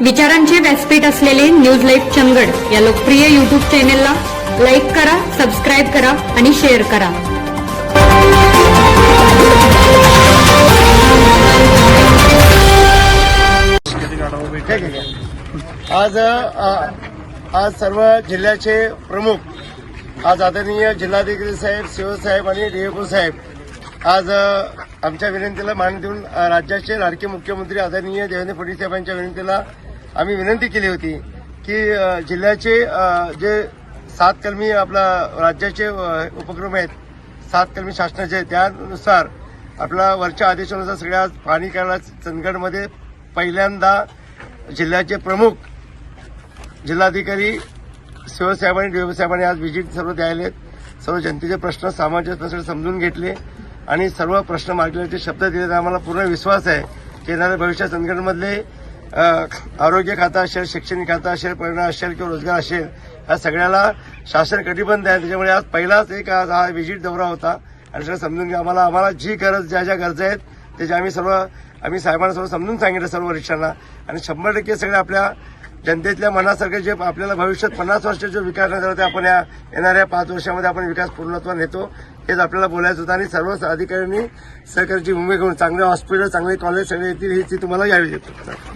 विचारांचे व्यासपीठ असलेले न्यूज लाईव्ह चंगड या लोकप्रिय युट्यूब चॅनेलला लाईक करा सबस्क्राईब करा आणि शेअर करा. आज आज सर्व जिल्ह्याचे प्रमुख आज आदरणीय जिल्हाधिकारी साहेब सीओ साहेब आणि डीएफओ साहेब आज आमच्या विनंतीला मान देऊन राज्याचे लाडके मुख्यमंत्री आदरणीय देवेंद्र फडणवीस साहेबांच्या विनंतीला आम्ही विनंती केली होती की जिल्ह्याचे जे सात कलमी आपला राज्याचे उपक्रम आहेत सात कलमी शासनाचे त्यानुसार आपला वरच्या आदेशानुसार सगळ्या पाणी करायला चंदगडमध्ये पहिल्यांदा जिल्ह्याचे प्रमुख जिल्हाधिकारी शिवसाहेबांनी देवसाहेबांनी आज व्हिजिट सर्व द्यायले सर्व जनतेचे प्रश्न सामाजिक प्रश्न समजून घेतले. आणि सर्व प्रश्न मार्गदर्शनाचे शब्द दिले तर आम्हाला पूर्ण विश्वास आहे की येणाऱ्या भविष्यात संघटनेमधले आरोग्य खाता असेल शैक्षणिक खाता असेल परिणाम असेल किंवा रोजगार असेल या सगळ्याला शासन कटिबंध आहे. त्याच्यामुळे आज पहिलाच एक आज हा व्हिजिट दौरा होता. आणि सगळं समजून घ्या. आम्हाला आम्हाला जी गरज ज्या ज्या गरजा आहेत त्याच्या आम्ही सर्व आम्ही साहेबांना सर्व समजून सांगितलं सर्व वरिष्ठांना. आणि शंभर टक्के सगळे आपल्या जनतेतल्या मनासारखे जे आपल्याला भविष्यात पन्नास वर्ष जो विकास नाही झाला ते आपण या येणाऱ्या पाच वर्षामध्ये आपण विकास पूर्णत्व नेतो. हेच आपल्याला बोलायचं होतं आणि सर्व अधिकाऱ्यांनी सहकार्याची भूमिका घेऊन चांगले हॉस्पिटल चांगले कॉलेज सगळे येतील ही ती तुम्हाला यावी देतो.